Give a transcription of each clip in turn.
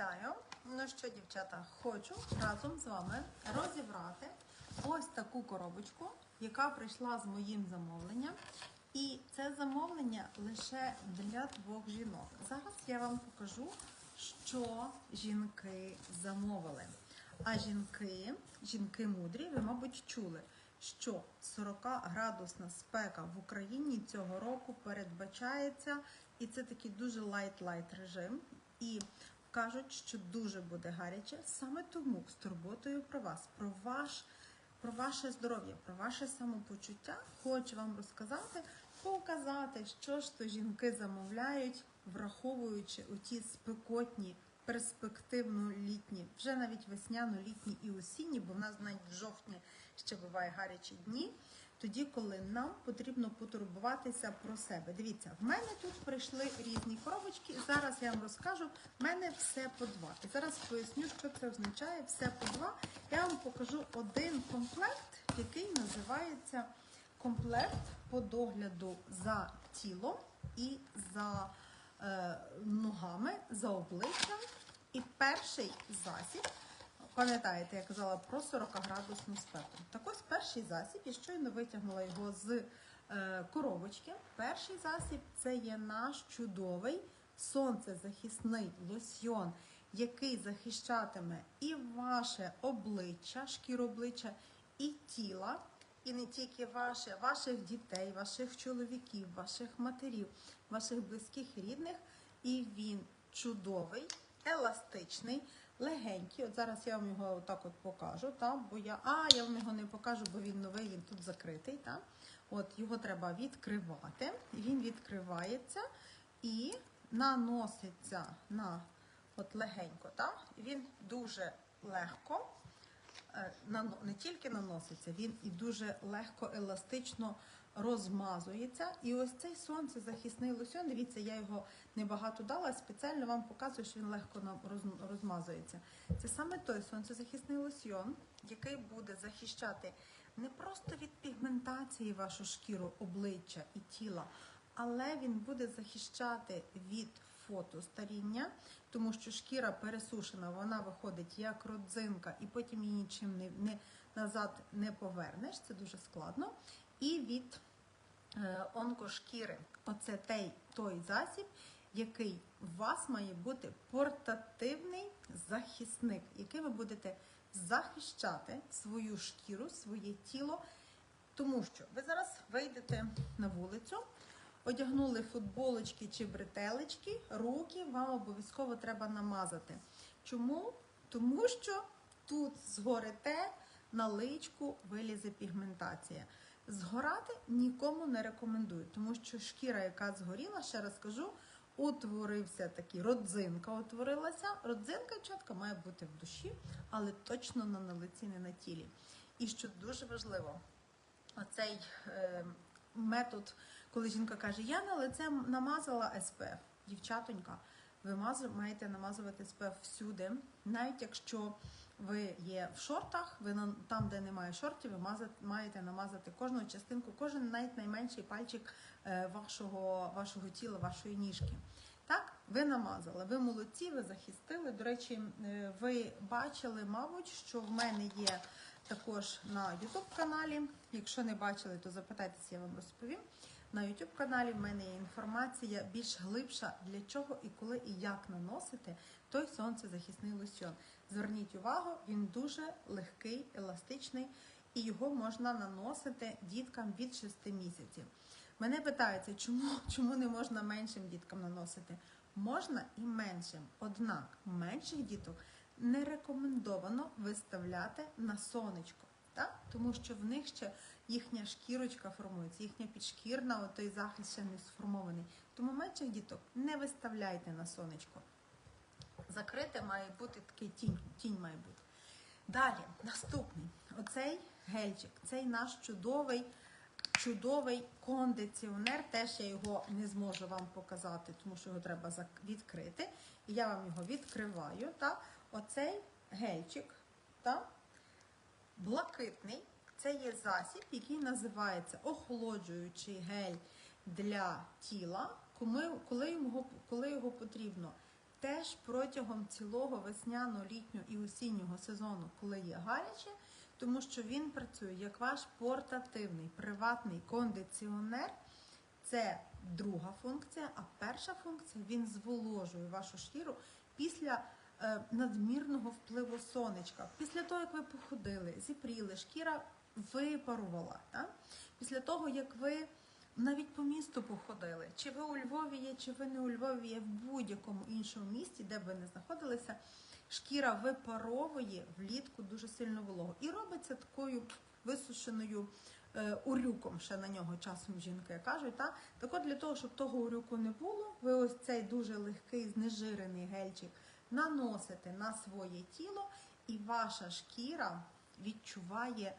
Вітаю! Ну що, дівчата, хочу разом з вами розібрати ось таку коробочку, яка прийшла з моїм замовленням. І це замовлення лише для двох жінок. Зараз я вам покажу, що жінки замовили. А жінки, жінки мудрі, ви, мабуть, чули, що 40 градусна спека в Україні цього року передбачається, і це такий дуже лайт-лайт режим. І кажуть, що дуже буде гаряче. Саме тому з турботою про вас, про ваш. Про ваше здоров'я, про ваше самопочуття хочу вам розказати, показати, що ж то жінки замовляють, враховуючи оті спекотні, перспективно літні, вже навіть весняно-літні і осінні, бо в нас навіть в жовтні ще буває гарячі дні. Тоді, коли нам потрібно потурбуватися про себе. Дивіться, в мене тут прийшли різні коробочки. Зараз я вам розкажу. В мене все по два. І зараз поясню, що це означає все по два. Я вам покажу один комплект, який називається комплект по догляду за тілом і за е, ногами, за обличчям. І перший засіб. Пам'ятаєте, я казала про 40 градусну спеку. Так ось перший засіб, я щойно витягнула його з е, коробочки. Перший засіб це є наш чудовий сонцезахисний лосьйон, який захищатиме і ваше обличчя, шкіру обличчя, і тіла, і не тільки ваше, ваших дітей, ваших чоловіків, ваших матерів, ваших близьких рідних. І він чудовий, еластичний легенький. От зараз я вам його отак от покажу. Та? Бо я, а, я вам його не покажу, бо він новий, він тут закритий. Та? От Його треба відкривати. Він відкривається і наноситься на от легенько. Та? Він дуже легко. е, Не тільки наноситься, він і дуже легко, еластично розмазується. І ось цей сонцезахисний лосьон, дивіться, я його небагато дала, спеціально вам показую, що він легко розмазується. Це саме той сонцезахисний лосьон, який буде захищати не просто від пігментації вашу шкіру, обличчя і тіла, але він буде захищати від фотостаріння, тому що шкіра пересушена, вона виходить як родзинка, і потім її нічим не, не назад не повернеш. Це дуже складно. І від е, онкошкіри. Оце той, той засіб, який у вас має бути портативний захисник, який ви будете захищати свою шкіру, своє тіло. Тому що ви зараз вийдете на вулицю, одягнули футболочки чи бретелечки, руки вам обов'язково треба намазати. Чому? Тому що тут згорите на личку вилізе пігментація. Згорати нікому не рекомендую, тому що шкіра, яка згоріла, ще раз кажу, утворився такий родзинка, утворилася. Родзинка чітко має бути в душі, але точно на лиці, не на тілі. І що дуже важливо, оцей е, метод, коли жінка каже, я на лице намазала СПФ. Дівчатонька, ви маєте намазувати СПФ всюди, навіть якщо ви є в шортах, ви на- там, де немає шортів, ви маза- маєте намазати кожну частинку, кожен навіть найменший пальчик е, вашого, вашого тіла, вашої ніжки. Так, ви намазали, ви молодці, ви захистили. До речі, е, ви бачили, мабуть, що в мене є також на YouTube каналі. Якщо не бачили, то запитайтеся, я вам розповім. На YouTube каналі в мене є інформація більш глибша, для чого і коли і як наносити той сонцезахисний лосьон. Зверніть увагу, він дуже легкий, еластичний, і його можна наносити діткам від 6 місяців. Мене питаються, чому, чому не можна меншим діткам наносити? Можна і меншим. Однак менших діток не рекомендовано виставляти на сонечко, так? тому що в них ще їхня шкірочка формується, їхня підшкірна, той захист ще не сформований. Тому менших діток не виставляйте на сонечко. Закрите має бути такий тінь, тінь має бути. Далі, наступний. Оцей гельчик, цей наш чудовий, чудовий кондиціонер. Теж я його не зможу вам показати, тому що його треба відкрити. І я вам його відкриваю. Та? Оцей гельчик, та? Блакитний. Це є засіб, який називається охолоджуючий гель для тіла, коли, його, коли його потрібно теж протягом цілого весняного, літнього і осіннього сезону, коли є гаряче, тому що він працює як ваш портативний приватний кондиціонер. Це друга функція, а перша функція він зволожує вашу шкіру після надмірного впливу сонечка. Після того, як ви походили, зіпріли, шкіра випарувала. Так? Після того, як ви навіть по місту походили, чи ви у Львові є, чи ви не у Львові є в будь-якому іншому місті, де б ви не знаходилися, шкіра випаровує влітку дуже сильно вологу. І робиться такою висушеною е, урюком, ще на нього часом жінки кажуть. Та? Так от для того, щоб того урюку не було, ви ось цей дуже легкий, знежирений гельчик наносите на своє тіло, і ваша шкіра відчуває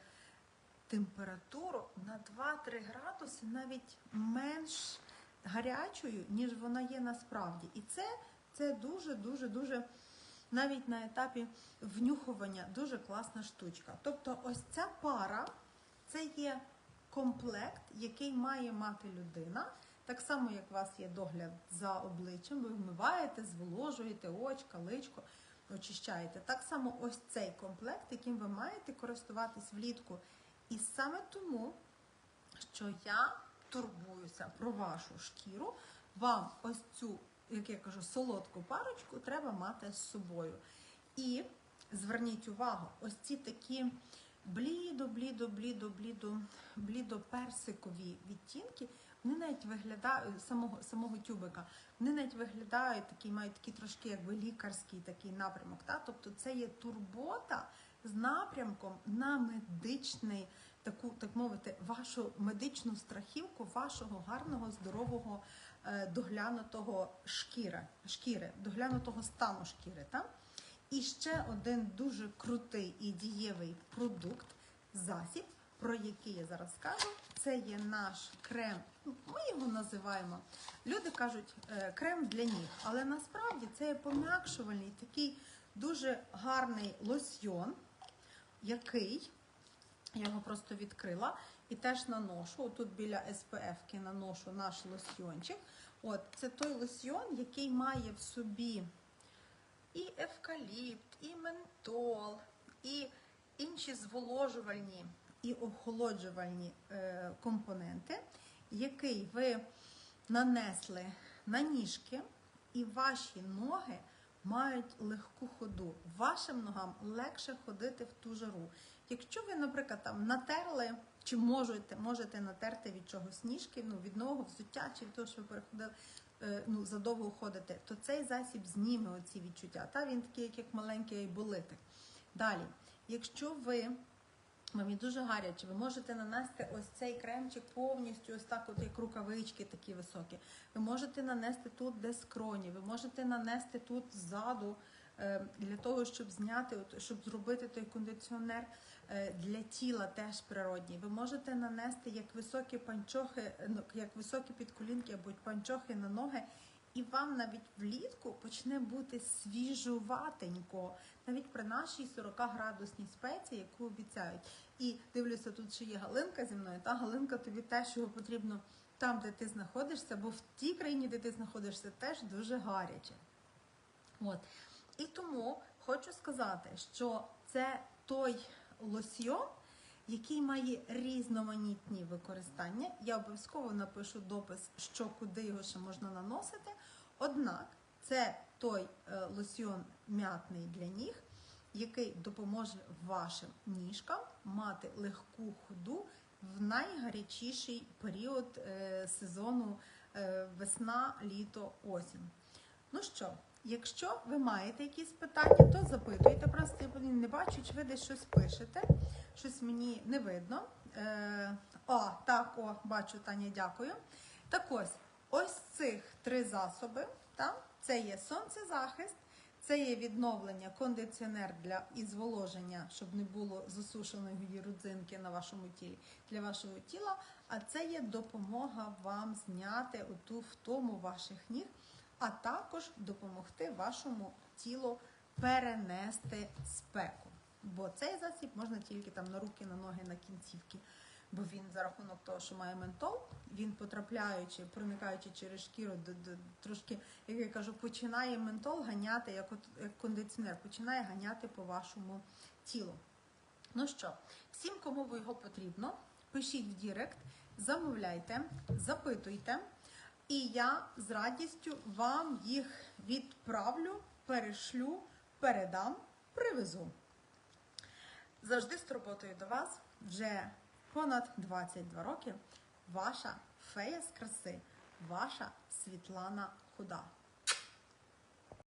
температуру на 2-3 градуси навіть менш гарячою, ніж вона є насправді. І це, це дуже, дуже, дуже навіть на етапі внюхування дуже класна штучка. Тобто, ось ця пара це є комплект, який має мати людина. Так само, як у вас є догляд за обличчям, ви вмиваєте, зволожуєте очка, личко, очищаєте. Так само ось цей комплект, яким ви маєте користуватись влітку. І саме тому, що я турбуюся про вашу шкіру, вам ось цю, як я кажу, солодку парочку треба мати з собою. І зверніть увагу, ось ці такі блідо, блідо, блідо, блідо, блідо персикові відтінки, вони навіть виглядають самого самого тюбика, вони навіть виглядають такі, мають такий трошки якби лікарський такий напрямок. Та? Тобто це є турбота з напрямком на медичний, таку, так мовити, вашу медичну страхівку, вашого гарного, здорового, е, доглянутого шкіри, шкіри, доглянутого стану шкіри. Та? І ще один дуже крутий і дієвий продукт, засіб, про який я зараз скажу. Це є наш крем. ну, Ми його називаємо. Люди кажуть е, крем для ніг, але насправді це є пом'якшувальний такий дуже гарний лосьйон, який я його просто відкрила і теж наношу. Отут біля SPF-ки наношу наш лосьйончик. От, це той лосьйон, який має в собі і евкаліпт, і ментол, і інші зволожувальні і охолоджувальні е, компоненти, який ви нанесли на ніжки, і ваші ноги мають легку ходу. Вашим ногам легше ходити в ту жару. Якщо ви, наприклад, там натерли, чи можете, можете натерти від чогось ніжки, ну, від нового взуття, чи від того, що ви переходили, е, ну, задовго ходите, то цей засіб зніме оці відчуття. Та він такий, як маленький болитик. Далі, якщо ви вам є дуже гаряче, ви можете нанести ось цей кремчик повністю, ось так, от як рукавички такі високі. Ви можете нанести тут, де скроні, ви можете нанести тут ззаду, е, для того, щоб зняти, щоб зробити той кондиціонер е, для тіла теж природній. Ви можете нанести як високі панчохи, ну, як високі підколінки або панчохи на ноги. І вам навіть влітку почне бути свіжуватенько, навіть при нашій 40-градусній спеці, яку обіцяють. І дивлюся, тут ще є Галинка зі мною. Та Галинка, тобі теж його потрібно там, де ти знаходишся, бо в тій країні, де ти знаходишся, теж дуже гаряче. От. І тому хочу сказати, що це той лосьйон, який має різноманітні використання. Я обов'язково напишу допис, що куди його ще можна наносити. Однак це той е, лосьйон м'ятний для ніг, який допоможе вашим ніжкам мати легку ходу в найгарячіший період е, сезону е, весна, літо, осінь. Ну що, якщо ви маєте якісь питання, то запитуйте. Просто я не бачу, чи ви десь щось пишете. Щось мені не видно. Е, о, так, о, бачу, Таня, дякую. Так ось, ось цих три засоби. Та? Це є сонцезахист, це є відновлення, кондиціонер для і зволоження, щоб не було засушеної родзинки на вашому тілі для вашого тіла. А це є допомога вам зняти оту втому ваших ніг, а також допомогти вашому тілу перенести спеку. Бо цей засіб можна тільки там на руки, на ноги, на кінцівки бо він за рахунок того, що має ментол, він потрапляючи, проникаючи через шкіру, до, до, трошки, як я кажу, починає ментол ганяти, як, от, як кондиціонер, починає ганяти по вашому тілу. Ну що, всім, кому його потрібно, пишіть в Дірект, замовляйте, запитуйте, і я з радістю вам їх відправлю, перешлю, передам, привезу. Завжди з турботою до вас вже понад 22 роки. Ваша фея з краси, ваша Світлана Худа.